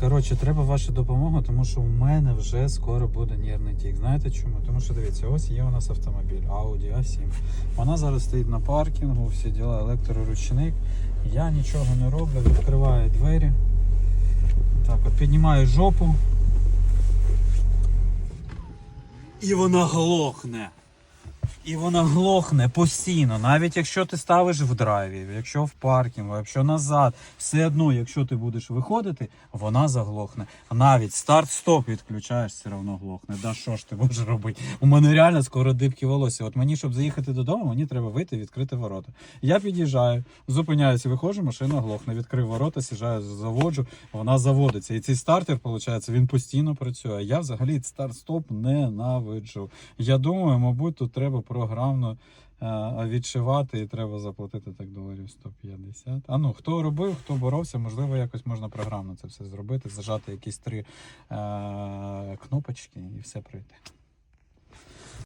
Коротше, треба ваша допомога, тому що у мене вже скоро буде нервний тік. Знаєте чому? Тому що дивіться, ось є у нас автомобіль Audi A7. Вона зараз стоїть на паркінгу, всі діла, електроручник. Я нічого не роблю, відкриваю двері. Так, от піднімаю жопу. І вона глохне. І вона глохне постійно, навіть якщо ти ставиш в драйві, якщо в паркінгу, якщо назад, все одно, якщо ти будеш виходити, вона заглохне. Навіть старт-стоп відключаєш, все одно глохне. Да що ж ти можеш робити? У мене реально скоро дибки волосся. От мені, щоб заїхати додому, мені треба вийти, відкрити ворота. Я під'їжджаю, зупиняюся, виходжу, машина глохне. Відкрив ворота, сіжаю, заводжу, вона заводиться. І цей стартер, виходить, він постійно працює. Я взагалі старт-стоп ненавиджу. Я думаю, мабуть, тут треба програмно е, відшивати і треба заплатити так доларів 150. А ну, хто робив, хто боровся, можливо, якось можна програмно це все зробити, зажати якісь три е, кнопочки і все пройти.